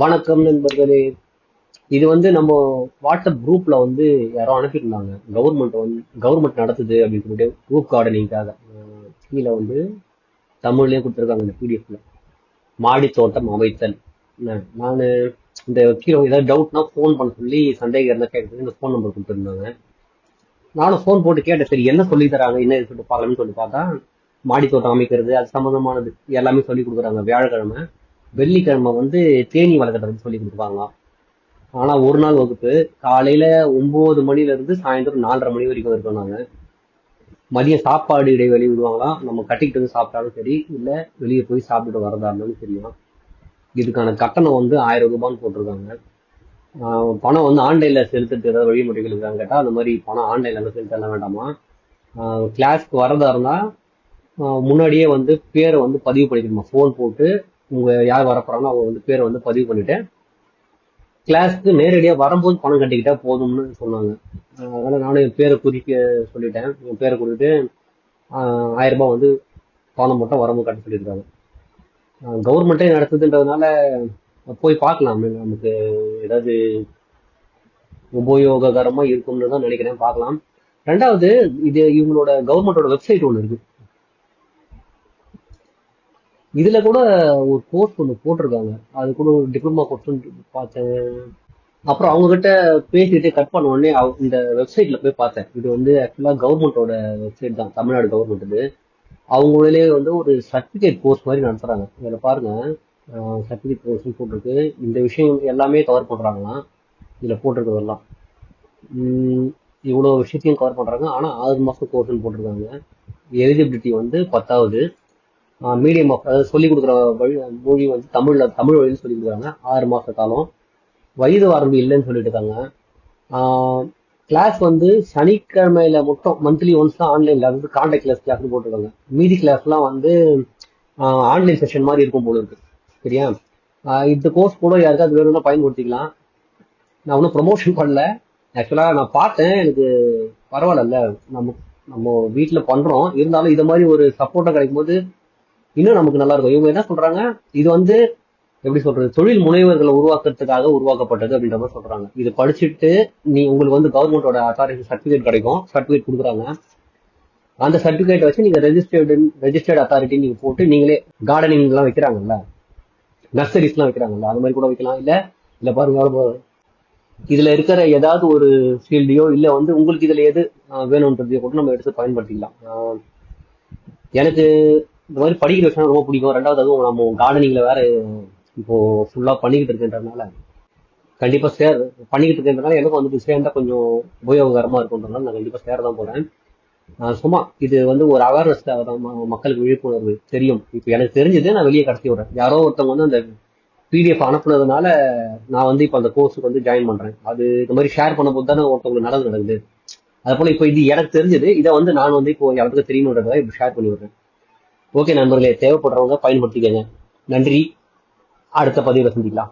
வணக்கம் நண்பர்களே. இது வந்து நம்ம வாட்ஸ்அப் குரூப்ல வந்து யாரோ அனுப்பியிருந்தாங்க. கவர்மெண்ட் வந்து கவர்மெண்ட் நடத்துது அப்படின்னு சொல்லிட்டு குரூப் கார்டனிங்காக கீழே வந்து தமிழ்லேயே கொடுத்துருக்காங்க இந்த பிடிஎஃப்ல மாடி தோட்டம் அமைத்தல். நான் இந்த கீழே ஏதாவது டவுட்னா ஃபோன் பண்ண சொல்லி சந்தேகம் இருந்தால் கேட்டு இந்த ஃபோன் நம்பர் கொடுத்துருந்தாங்க. நானும் ஃபோன் போட்டு கேட்டேன். சரி என்ன சொல்லி தராங்க? என்ன சொல்லிட்டு பார்க்கலாம்னு சொல்லி பார்த்தா மாடி தோட்டம் அமைக்கிறது அது சம்மந்தமானது எல்லாமே சொல்லி கொடுக்குறாங்க. வியாழக்கிழமை. வெள்ளிக்கிழமை வந்து தேனி வளர்க்குறது சொல்லி கொடுப்பாங்க. ஆனா ஒரு நாள் வகுப்பு. காலையில ஒன்பது மணில இருந்து சாயந்தரம் நாலரை மணி வரைக்கும் இருக்கோம் நாங்க. மதியம் சாப்பாடு இடைவெளி விடுவாங்களாம் நம்ம கட்டிக்கிட்டு வந்து சாப்பிட்டாலும் சரி இல்ல வெளியே போய் சாப்பிட்டுட்டு வரதா இருந்தாலும் தெரியும் இதுக்கான கட்டணம் வந்து ஆயிரம் ரூபான்னு போட்டிருக்காங்க. பணம் வந்து ஆன்லைன்ல செலுத்துறது ஏதாவது வழிமுறைகள் இருக்கான்னு கேட்டா அந்த மாதிரி பணம் ஆன்லைன்ல செலுத்தலாம் வேண்டாமா? கிளாஸ்க்கு வரதா இருந்தா முன்னாடியே வந்து பேரை வந்து பதிவு பண்ணிக்கணுமா? ஃபோன் போட்டு உங்க யார் வரப்போறாங்களோ அவங்க வந்து பேரை வந்து பதிவு பண்ணிட்டேன் கிளாஸ்க்கு நேரடியாக வரும்போது பணம் கட்டிக்கிட்டா போதும்னு சொன்னாங்க. அதனால் நானும் என் பேரை குறிக்க சொல்லிட்டேன். என் பேரை கொடுத்துட்டு ஆஹ் ஆயிரம் ரூபாய் வந்து பணம் மட்டும் வரும்போது கட்ட சொல்லியிருக்காங்க. கவர்மெண்ட்டே நடத்துதுன்றதுனால போய் பார்க்கலாம். நமக்கு ஏதாவது உபயோககரமாக இருக்கும்னு தான் நினைக்கிறேன். பார்க்கலாம். ரெண்டாவது இது இவங்களோட கவர்மெண்டோட வெப்சைட் ஒன்று இருக்குது இதுல கூட ஒரு கோர்ஸ் ஒன்று போட்டிருக்காங்க. அது கூட ஒரு டிப்ளமா கோர்ஸ் பார்த்தேன். அப்புறம் அவங்க கிட்ட பேசிட்டு கட் பண்ண உடனே இந்த வெப்சைட்ல போய் பார்த்தேன். இது வந்து ஆக்சுவலா கவர்மெண்டோட வெப்சைட் தான். தமிழ்நாடு கவர்மெண்ட் இது. அவங்களே வந்து ஒரு சர்டிபிகேட் கோர்ஸ் மாதிரி நடத்துறாங்க. இதில் பாருங்க. சர்டிபிகேட் கோர்ஸ் போட்டிருக்கு. இந்த விஷயம் எல்லாமே கவர் பண்றாங்களாம். இதுல போட்டிருக்கிறதெல்லாம். இவ்வளோ விஷயத்தையும் கவர் பண்றாங்க. ஆனா ஆறு மாசம் கோர்ஸ்னு போட்டிருக்காங்க. எலிஜிபிலிட்டி வந்து பத்தாவது. மீடியம் ஆஃப் அதாவது சொல்லிக் கொடுக்குற வழி மொழி வந்து தமிழ்ல தமிழ் வழியில் சொல்லி கொடுக்குறாங்க. ஆறு மாச காலம். வயது வரம்பு இல்லைன்னு சொல்லிட்டு இருக்காங்க. கிளாஸ் வந்து சனிக்கிழமையில மட்டும் மந்த்லி ஒன்ஸ் தான் ஆன்லைன்ல வந்து கான்டாக்ட் கிளாஸ் கிளாஸ் போட்டிருக்காங்க. மீதி கிளாஸ்லாம் வந்து ஆன்லைன் செஷன் மாதிரி இருக்கும் போல இருக்கு. சரியா? இந்த கோர்ஸ் கூட யாருக்காவது வேணும்னா பயன்படுத்திக்கலாம். நான் ஒன்றும் ப்ரொமோஷன் பண்ணல. ஆக்சுவலாக நான் பார்த்தேன் எனக்கு பரவாயில்ல. நம்ம நம்ம வீட்டில் பண்றோம். இருந்தாலும் இதை மாதிரி ஒரு சப்போர்ட்டாக கிடைக்கும் போது இன்னும் நமக்கு நல்லா இருக்கும். இவங்க என்ன சொல்றாங்க? இது வந்து எப்படி சொல்றது? தொழில் முனைவர்களை உருவாக்குறதுக்காக உருவாக்கப்பட்டது அப்படின்ற மாதிரி சொல்றாங்க. இது படிச்சுட்டு நீ உங்களுக்கு வந்து கவர்மெண்டோட அத்தாரிட்டி சர்டிஃபிகேட் கிடைக்கும். சர்டிஃபிகேட் கொடுக்குறாங்க. அந்த சர்டிபிகேட் வச்சு நீங்க ரெஜிஸ்டர்டு ரெஜிஸ்டர்ட் அத்தாரிட்டி நீங்க போட்டு நீங்களே கார்டனிங் எல்லாம் வைக்கிறாங்கல்ல? நர்சரிஸ் எல்லாம் வைக்கிறாங்கல்ல? அது மாதிரி கூட வைக்கலாம். இல்ல இல்ல பாருங்க இதுல இருக்கிற ஏதாவது ஒரு ஃபீல்டையோ இல்ல வந்து உங்களுக்கு இதுல எது வேணும்ன்றதையோ கூட நம்ம எடுத்து பயன்படுத்திக்கலாம். எனக்கு இந்த மாதிரி படிக்கிற விஷயம் ரொம்ப பிடிக்கும். ரெண்டாவது அதுவும் நம்ம கார்டனிங்ல வேற இப்போ ஃபுல்லா பண்ணிக்கிட்டு இருக்கேன்றதுனால கண்டிப்பா சேர் பண்ணிக்கிட்டு இருக்கேன்றதுனால எனக்கு வந்து சேர்ந்தா கொஞ்சம் உபயோககரமா இருக்குன்றதுனால நான் கண்டிப்பா சேர தான் போறேன் சும்மா இது வந்து ஒரு அவேர்னஸ் தான் மக்களுக்கு விழிப்புணர்வு தெரியும். இப்போ எனக்கு தெரிஞ்சதே நான் வெளியே கடத்தி விடுறேன். யாரோ ஒருத்தவங்க வந்து அந்த பிடிஎஃப் அனுப்புனதுனால நான் வந்து இப்போ அந்த கோர்ஸுக்கு வந்து ஜாயின் பண்றேன். அது இந்த மாதிரி ஷேர் பண்ணும்போது தானே ஒருத்தவங்களுக்கு நல்லது நடக்குது. அது போல இப்போ இது எனக்கு தெரிஞ்சது. இதை வந்து நான் வந்து இப்போ யாருக்கு தெரியணுன்றதை இப்போ ஷேர் பண்ணி விடுறேன். ஓகே நண்பர்களே தேவைப்படுறவங்க பயன்படுத்திக்கங்க. நன்றி. அடுத்த பதிவில் சந்திக்கலாம்.